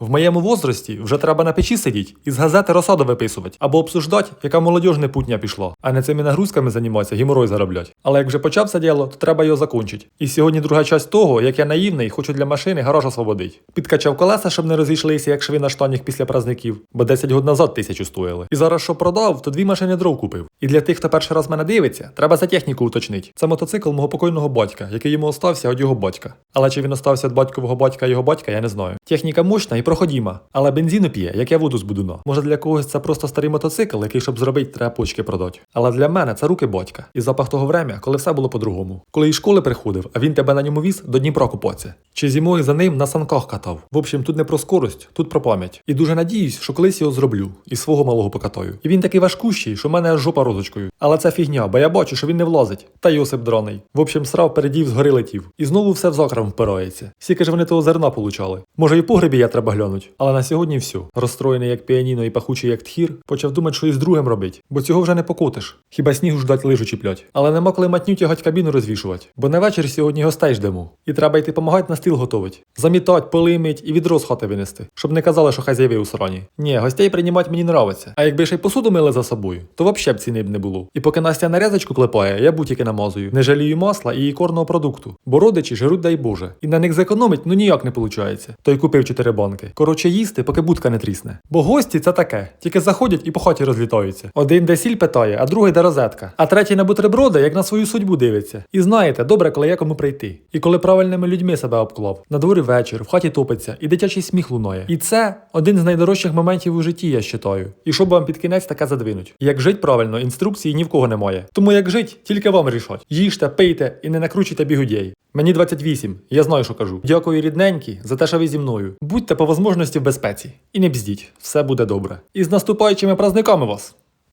В моєму возрасті вже треба на печі сидіти і з газети розсаду виписувати або обсуждати, яка молодіжне путня пішла, а не цими нагрузками займатися, геморой зароблять. Але як вже почався діло, то треба його закінчити. І сьогодні друга часть того, як я наївний, хочу для машини гараж освободить. Підкачав колеса, щоб не розійшлися, як шви на штанях після праздників, бо 10 років назад тисячу стоїли. І зараз що продав, то дві машини дров купив. І для тих, хто перший раз мене дивиться, треба за техніку уточнити. Це мотоцикл мого покойного батька, який йому остався від його батька. Але чи він остався від батькового батька його батька, я не знаю. Техніка мощна і проходіма, але бензину п'є, як я воду з будуна. Може для когось це просто старий мотоцикл, який, щоб зробити, треба почки продати. Але для мене це руки батька. І запах того врем'я, коли все було по-другому. Коли із школи приходив, а він тебе на ньому віз до Дніпра купатися. Чи зимою за ним на санках катав. В общем, тут не про скорость, тут про пам'ять. І дуже надіюсь, що колись його зроблю і свого малого покатаю. І він такий важкущий, що в мене аж жопа розочкою. Але це фігня, бо я бачу, що він не влазить. Та Йосип драний. В общем, срав передів згори летів. І знову все в закрам впирається. Скільки ж вони того зерна получали. Може, і погребі я треба глянуть. Але на сьогодні все. Розстроєний як піаніно і пахучий як тхір, почав думати, що і з другим робить, бо цього вже не покотиш. Хіба снігу ждать лижу чіплять. Але нема коли матню тягать кабіну розвішувати. Бо на вечір сьогодні гостей ждемо. І треба йти помагати на стіл готовить. Замітать, полимить і відро з хати винести. Щоб не казали, що хазяєви у срані. Ні, гостей приймати мені нравиться. А якби ще й посуду мили за собою, то вообще б ціни б не було. І поки Настя нарізочку клепає, я бутіки намазую. Не жалію масла і ікорного продукту. Бо родичі жируть, дай Боже. І на них зекономить ну ніяк не виходить. Той купив чотири банки. Коротше, їсти, поки будка не трісне. Бо гості це таке. Тільки заходять і по хаті розлітаються. Один де сіль питає, а другий де розетка. А третій на бутерброди, як на свою судьбу дивиться. І знаєте, добре, коли є кому прийти. І коли правильними людьми себе обклав. На дворі вечір, в хаті топиться, і дитячий сміх лунає. І це один з найдорожчих моментів у житті, я вважаю. І щоб вам під кінець таке задвинуть. Як жить правильно, інструкції ні в кого немає. Тому як жить, тільки вам рішать. Їжте, пийте і не накручуйте бігудєй. Мені 28, я знаю, що кажу. Дякую, рідненькі, за те, що ви зі мною. Будьте по можливості в безпеці. І не бздіть, все буде добре. І з наступаючими праздниками вас!